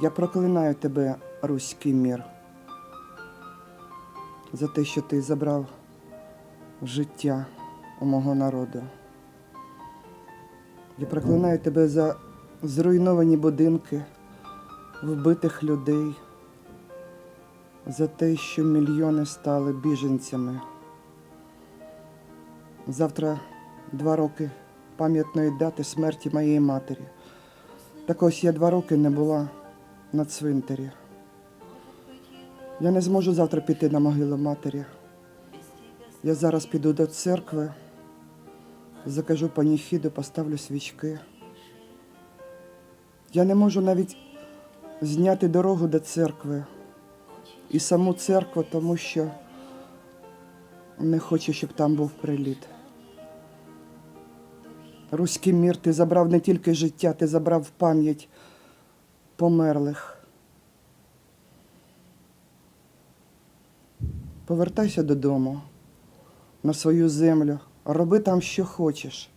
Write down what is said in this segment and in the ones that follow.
Я проклинаю тебе, руський мір, за те, що ти забрав життя у мого народу. Я проклинаю тебе за зруйновані будинки, вбитих людей, за те, що мільйони стали біженцями. Завтра два роки пам'ятної дати смерті моєї матері. Так ось я два роки не була на цвинтарі. Я не зможу завтра піти на могилу матері. Я зараз піду до церкви, закажу паніхіду, поставлю свічки. Я не можу навіть зняти дорогу до церкви і саму церкву, тому що не хочу, щоб там був приліт. Руський мір, ти забрав не тільки життя, ти забрав пам'ять померлих. Повертайся додому, на свою землю, роби там, що хочеш.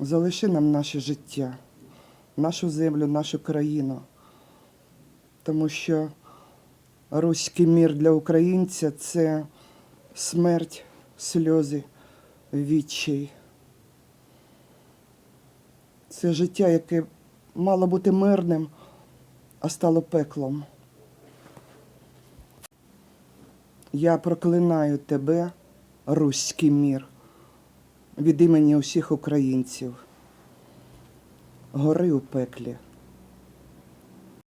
Залиши нам наше життя, нашу землю, нашу країну. Тому що руський мір для українця це смерть, сльози, відчай. Це життя, яке мало бути мирним, а стало пеклом. Я проклинаю тебе, руський мір, від імені усіх українців. Гори у пеклі.